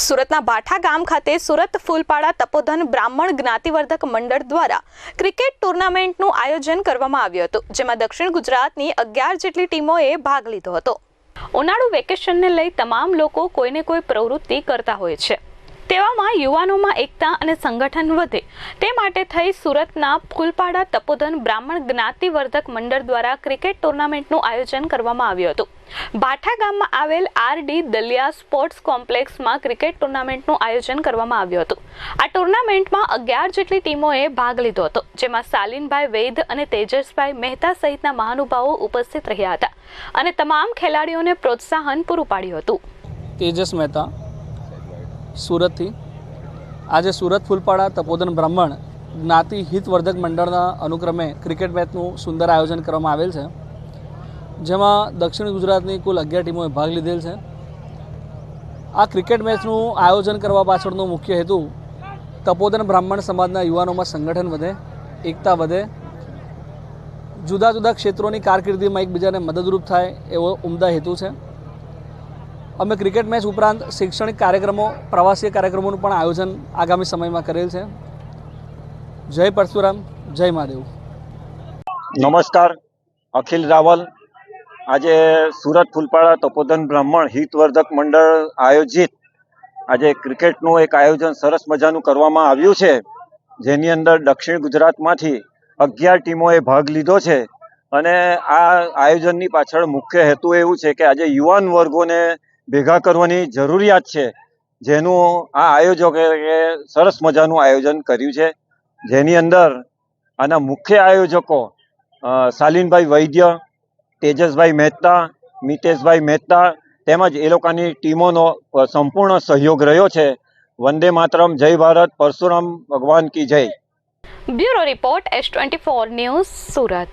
સુરતના બાઠા ગામ ખાતે સુરત ફૂલપાડા તપોધન બ્રાહ્મણ જ્ઞાતિવર્ધક મંડળ દ્વારા ક્રિકેટ ટુર્નામેન્ટનું આયોજન કરવામાં આવ્યું હતું, જેમાં દક્ષિણ ગુજરાતની અગિયાર જેટલી ટીમોએ ભાગ લીધો હતો. ઉનાળુ વેકેશનને લઈ તમામ લોકો કોઈને કોઈ પ્રવૃત્તિ કરતા હોય છે. તેવામાં યુવાનોમાં એકતા અને સંગઠન વધે. તે માટે થઈ સુરતના ફૂલપાડા તપોધન બ્રાહ્મણ જ્ઞાતિવર્ધક મંડળ દ્વારા ક્રિકેટ ટુર્નામેન્ટનું આયોજન કરવામાં આવ્યું હતું. ભાઠા ગામમાં આવેલ આર ડી દલિયા સ્પોર્ટ્સ કોમ્પ્લેક્સમાં ક્રિકેટ ટુર્નામેન્ટનું આયોજન કરવામાં આવ્યું હતું. આ ટુર્નામેન્ટમાં અગિયાર જેટલી ટીમોએ ભાગ લીધો હતો, જેમાં સાલીનભાઈ વૈદ અને તેજસભાઈ મહેતા સહિતના મહાનુભાવો ઉપસ્થિત રહ્યા હતા અને તમામ ખેલાડીઓને પ્રોત્સાહન પૂરું પાડ્યું હતું. તેજસ મહેતા સુરતથી. આજે સુરત ફૂલપાડા તપોદન બ્રાહ્મણ જ્ઞાતિ હિતવર્ધક મંડળના અનુક્રમે ક્રિકેટ મેચનું સુંદર આયોજન કરવામાં આવેલ છે. જેમાં દક્ષિણ ગુજરાતની કુલ અગિયાર ટીમોએ ભાગ લીધેલ છે. આ ક્રિકેટ મેચનું આયોજન કરવા પાછળનો મુખ્ય હેતુ તપોદન બ્રાહ્મણ સમાજના યુવાનોમાં સંગઠન વધે, એકતા વધે. જુદા જુદા ક્ષેત્રોની કારકિર્દીમાં એકબીજાને મદદરૂપ થાય એવો ઉમદા હેતુ છે. અમે ક્રિકેટ મેચ ઉપરાંત શૈક્ષણિક કાર્યક્રમો, પ્રવાસીય કાર્યક્રમોનું પણ આયોજન આગામી સમયમાં કરેલ છે. જય પરશુરામ, જય મહાદેવ. નમસ્કાર, અખિલ રાવલ. આજે સુરત ફૂલપાડા તપોધન બ્રાહ્મણ હિતવર્ધક મંડળ આયોજિત આજે ક્રિકેટનું એક આયોજન સરસ મજાનું કરવામાં આવ્યું છે, જેની અંદર દક્ષિણ ગુજરાતમાંથી અગિયાર ટીમોએ ભાગ લીધો છે. અને આ આયોજનની પાછળ મુખ્ય હેતુ એવું છે કે આજે યુવાન વર્ગોને ભેગા કરવાની જરૂરિયાત છે. જેનું આ આયોજકે સરસ મજાનું આયોજન કર્યું છે. જેની અંદર આના મુખ્ય આયોજકો શાલિનભાઈ વૈદ્ય, તેજસભાઈ મહેતા, મિતેશભાઈ મહેતા તેમજ એ લોકોની ટીમોનો સંપૂર્ણ સહયોગ રહ્યો છે. વંદે માતરમ, જય ભારત, પરશુરામ, ભગવાન કી જય. Bureau report, S twenty four news, Surat.